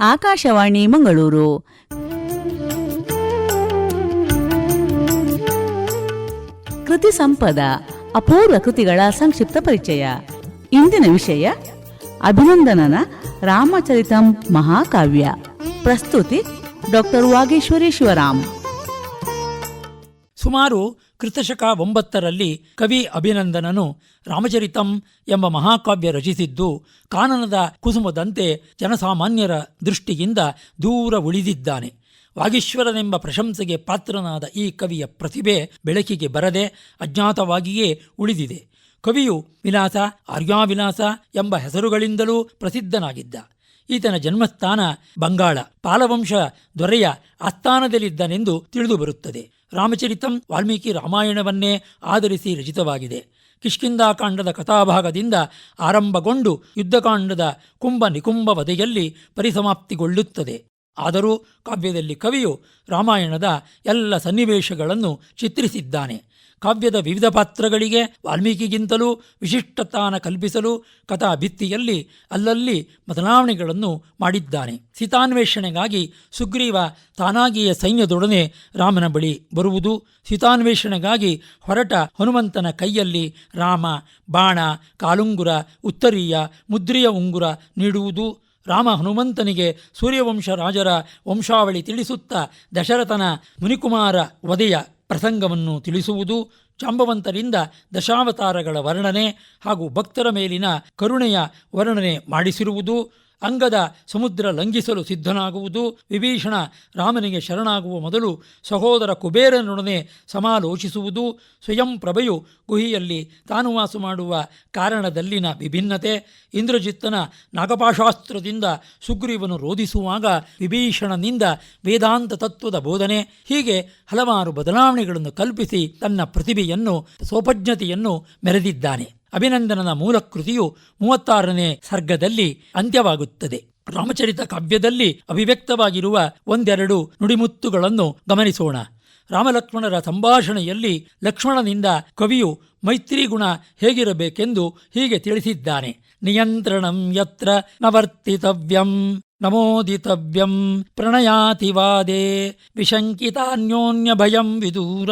ಆಕಾಶವಾಣಿ ಮಂಗಳೂರು. ಕೃತಿ ಸಂಪದ, ಅಪೂರ್ವ ಕೃತಿಗಳ ಸಂಕ್ಷಿಪ್ತ ಪರಿಚಯ. ಇಂದಿನ ವಿಷಯ, ಅಭಿನಂದನನ ರಾಮಚರಿತಂ ಮಹಾಕಾವ್ಯ. ಪ್ರಸ್ತುತಿ ಡಾಕ್ಟರ್ ವಾಗೇಶ್ವರಿ ಶಿವರಾಮ್. ಸುಮಾರು ಕೃತಶಕ ಒಂಬತ್ತರಲ್ಲಿ ಕವಿ ಅಭಿನಂದನನು ರಾಮಚರಿತಂ ಎಂಬ ಮಹಾಕಾವ್ಯ ರಚಿಸಿದ್ದು ಕಾನನದ ಕುಸುಮದಂತೆ ಜನಸಾಮಾನ್ಯರ ದೃಷ್ಟಿಯಿಂದ ದೂರ ಉಳಿದಿದ್ದಾನೆ. ವಾಗೀಶ್ವರನೆಂಬ ಪ್ರಶಂಸೆಗೆ ಪಾತ್ರನಾದ ಈ ಕವಿಯ ಪ್ರತಿಭೆ ಬೆಳಕಿಗೆ ಬರದೆ ಅಜ್ಞಾತವಾಗಿಯೇ ಉಳಿದಿದೆ. ಕವಿಯು ವಿಲಾಸ ಆರ್ಯಾವಿಲಾಸ ಎಂಬ ಹೆಸರುಗಳಿಂದಲೂ ಪ್ರಸಿದ್ಧನಾಗಿದ್ದ. ಈತನ ಜನ್ಮಸ್ಥಾನ ಬಂಗಾಳ. ಪಾಲವಂಶ ದೊರೆಯ ಆಸ್ಥಾನದಲ್ಲಿದ್ದನೆಂದು ತಿಳಿದುಬರುತ್ತದೆ ರಾಮಚರಿತಂ ವಾಲ್ಮೀಕಿ ರಾಮಾಯಣವನ್ನೇ ಆಧರಿಸಿ ರಚಿತವಾಗಿದೆ. ಕಿಷ್ಕಿಂದಾಕಾಂಡದ ಕಥಾಭಾಗದಿಂದ ಆರಂಭಗೊಂಡು ಯುದ್ಧಕಾಂಡದ ಕುಂಭ ನಿಕುಂಭ ವಧೆಯಲ್ಲಿ ಪರಿಸಮಾಪ್ತಿಗೊಳ್ಳುತ್ತದೆ. ಆದರೂ ಕಾವ್ಯದಲ್ಲಿ ಕವಿಯು ರಾಮಾಯಣದ ಎಲ್ಲ ಸನ್ನಿವೇಶಗಳನ್ನು ಚಿತ್ರಿಸಿದ್ದಾನೆ. ಕಾವ್ಯದ ವಿವಿಧ ಪಾತ್ರಗಳಿಗೆ ವಾಲ್ಮೀಕಿಗಿಂತಲೂ ವಿಶಿಷ್ಟತಾನ ಕಲ್ಪಿಸಲು ಕಥಾ ಭಿತ್ತಿಯಲ್ಲಿ ಅಲ್ಲಲ್ಲಿ ಬದಲಾವಣೆಗಳನ್ನು ಮಾಡಿದ್ದಾನೆ. ಸೀತಾನ್ವೇಷಣೆಗಾಗಿ ಸುಗ್ರೀವ ತಾನಾಗಿಯೇ ಸೈನ್ಯದೊಡನೆ ರಾಮನ ಬಳಿ ಬರುವುದು, ಸೀತಾನ್ವೇಷಣೆಗಾಗಿ ಹೊರಟ ಹನುಮಂತನ ಕೈಯಲ್ಲಿ ರಾಮ, ಬಾಣ, ಕಾಲುಂಗುರ, ಉತ್ತರೀಯ, ಮುದ್ರಿಯ ಉಂಗುರ ನೀಡುವುದು. ರಾಮ ಹನುಮಂತನಿಗೆ ಸೂರ್ಯವಂಶ ರಾಜರ ವಂಶಾವಳಿ ತಿಳಿಸುತ್ತಾ ದಶರಥನ ಮುನಿಕುಮಾರ ವಧೆಯ ಪ್ರಸಂಗವನ್ನು ತಿಳಿಸುವುದು ಜಾಂಬವಂತರಿಂದ ದಶಾವತಾರಗಳ ವರ್ಣನೆ ಹಾಗೂ ಭಕ್ತರ ಮೇಲಿನ ಕರುಣೆಯ ವರ್ಣನೆ ಮಾಡಿಸಿರುವುದು ಅಂಗದ ಸಮುದ್ರ ಲಂಘಿಸಲು ಸಿದ್ಧನಾಗುವುದು, ವಿಭೀಷಣ ರಾಮನಿಗೆ ಶರಣಾಗುವ ಮೊದಲು ಸಹೋದರ ಕುಬೇರನೊಡನೆ ಸಮಾಲೋಚಿಸುವುದು, ಸ್ವಯಂ ಪ್ರಭೆಯು ಗುಹಿಯಲ್ಲಿ ತಾನು ವಾಸ ಮಾಡುವ ಕಾರಣದಲ್ಲಿನ ವಿಭಿನ್ನತೆ, ಇಂದ್ರಜಿತ್ತನ ನಾಗಪಾಶಾಸ್ತ್ರದಿಂದ ಸುಗ್ರೀವನು ರೋಧಿಸುವಾಗ ವಿಭೀಷಣನಿಂದ ವೇದಾಂತ ತತ್ವದ ಬೋಧನೆ, ಹೀಗೆ ಹಲವಾರು ಬದಲಾವಣೆಗಳನ್ನು ಕಲ್ಪಿಸಿ ತನ್ನ ಪ್ರತಿಭೆಯನ್ನು ಸೋಪಜ್ಞತೆಯನ್ನು ಮೆರೆದಿದ್ದಾನೆ. ಅಭಿನಂದನನ ಮೂಲ ಕೃತಿಯು ಮೂವತ್ತಾರನೇ ಸರ್ಗದಲ್ಲಿ ಅಂತ್ಯವಾಗುತ್ತದೆ. ರಾಮಚರಿತ ಕಾವ್ಯದಲ್ಲಿ ಅಭಿವ್ಯಕ್ತವಾಗಿರುವ ಒಂದೆರಡು ನುಡಿಮುತ್ತುಗಳನ್ನು ಗಮನಿಸೋಣ. ರಾಮಲಕ್ಷ್ಮಣರ ಸಂಭಾಷಣೆಯಲ್ಲಿ ಲಕ್ಷ್ಮಣನಿಂದ ಕವಿಯು ಮೈತ್ರಿ ಗುಣ ಹೇಗಿರಬೇಕೆಂದು ಹೀಗೆ ತಿಳಿಸಿದ್ದಾನೆ. ನಿಯಂತ್ರಣಂ ಯತ್ರ ನವರ್ತಿತವ್ಯಂ. ನಮೋದಿತವ್ಯಂ ಪ್ರಣಯಾತಿವಾದೆ ವಿಶಂಕಿತಾನ್ಯೋನ್ಯ ಭಯಂ ವಿದೂರ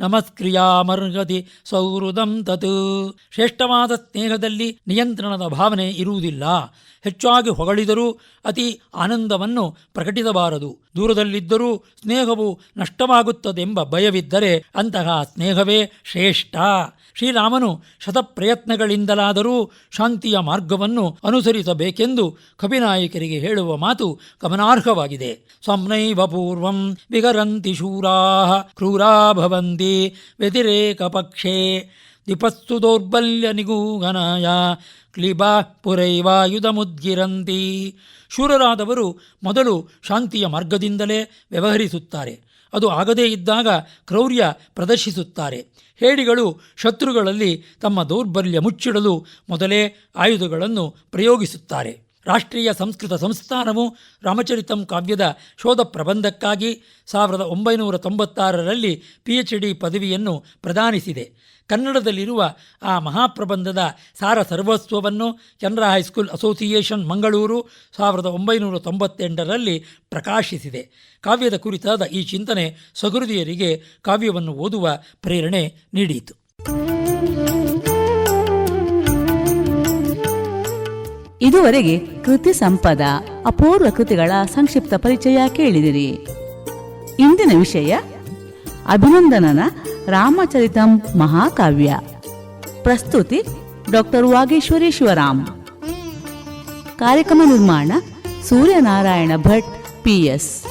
ನಮಸ್ಕ್ರಿಯಾಮರ್ಹತಿ ಸೌಹೃದಂ ತತ್ ಶ್ರೇಷ್ಠವಾದ ಸ್ನೇಹದಲ್ಲಿ ನಿಯಂತ್ರಣದ ಭಾವನೆ ಇರುವುದಿಲ್ಲ। ಹೆಚ್ಚಾಗಿ ಹೊಗಳಿದರೂ ಅತಿ ಆನಂದವನ್ನು ಪ್ರಕಟಿಸಬಾರದು। ದೂರದಲ್ಲಿದ್ದರೂ ಸ್ನೇಹವು ನಷ್ಟವಾಗುತ್ತದೆಂಬ ಭಯವಿದ್ದರೆ ಅಂತಹ ಸ್ನೇಹವೇ ಶ್ರೇಷ್ಠ। ಶ್ರೀರಾಮನು ಶತಪ್ರಯತ್ನಗಳಿಂದಲಾದರೂ ಶಾಂತಿಯ ಮಾರ್ಗವನ್ನು ಅನುಸರಿಸಬೇಕೆಂದು ಕವಿನಾಯಕರಿಗೆ ಹೇಳುವ ಮಾತು ಗಮನಾರ್ಹವಾಗಿದೆ. ಸ್ವಪ್ನೈವ ಪೂರ್ವಂ ವಿಗರಂತಿ ಶೂರಾ ಕ್ರೂರಾ ಭವಂತಿ ವ್ಯತಿರೇಕ ಪಕ್ಷೇ ದಿಪಸ್ತು ದೌರ್ಬಲ್ಯ ನಿಗೂಗನಾಯ ಕ್ಲಿಬಾ ಪುರೈವಾಯುಧ ಮುದ್ಗಿರಂತಿ ಶೂರರಾದವರು ಮೊದಲು ಶಾಂತಿಯ ಮಾರ್ಗದಿಂದಲೇ ವ್ಯವಹರಿಸುತ್ತಾರೆ. ಅದು ಆಗದೇ ಇದ್ದಾಗ ಕ್ರೌರ್ಯ ಪ್ರದರ್ಶಿಸುತ್ತಾರೆ. ಹೇಡಿಗಳು ಶತ್ರುಗಳಲ್ಲಿ ತಮ್ಮ ದೌರ್ಬಲ್ಯ ಮುಚ್ಚಿಡಲು ಮೊದಲೇ ಆಯುಧಗಳನ್ನು ಪ್ರಯೋಗಿಸುತ್ತಾರೆ. ರಾಷ್ಟ್ರೀಯ ಸಂಸ್ಕೃತ ಸಂಸ್ಥಾನವು ರಾಮಚರಿತಂ ಕಾವ್ಯದ ಶೋಧ ಪ್ರಬಂಧಕ್ಕಾಗಿ ಸಾವಿರದ ಒಂಬೈನೂರ ತೊಂಬತ್ತಾರರಲ್ಲಿ ಪಿ ಎಚ್ ಡಿ ಪದವಿಯನ್ನು ಪ್ರದಾನಿಸಿದೆ. ಕನ್ನಡದಲ್ಲಿರುವ ಆ ಮಹಾಪ್ರಬಂಧದ ಸಾರ ಸರ್ವಸ್ವವನ್ನು Chandra high school association Mangaluru ಸಾವಿರದ ಒಂಬೈನೂರ ತೊಂಬತ್ತೆಂಟರಲ್ಲಿ ಪ್ರಕಾಶಿಸಿದೆ. ಕಾವ್ಯದ ಕುರಿತಾದ ಈ ಚಿಂತನೆ ಸಹೃದಯರಿಗೆ ಕಾವ್ಯವನ್ನು ಓದುವ ಪ್ರೇರಣೆ ನೀಡಿತು. ಇದುವರೆಗೆ ಕೃತಿ ಸಂಪದ, ಅಪೂರ್ವ ಕೃತಿಗಳ ಸಂಕ್ಷಿಪ್ತ ಪರಿಚಯ ಕೇಳಿದಿರಿ. ಇಂದಿನ ವಿಷಯ, ಅಭಿನಂದನನ ರಾಮಚರಿತಂ ಮಹಾಕಾವ್ಯ. ಪ್ರಸ್ತುತಿ ಡಾಕ್ಟರ್ ವಾಗೇಶ್ವರಿ ಶಿವರಾಮ್. ಕಾರ್ಯಕ್ರಮ ನಿರ್ಮಾಣ ಸೂರ್ಯನಾರಾಯಣ ಭಟ್ ಪಿಎಸ್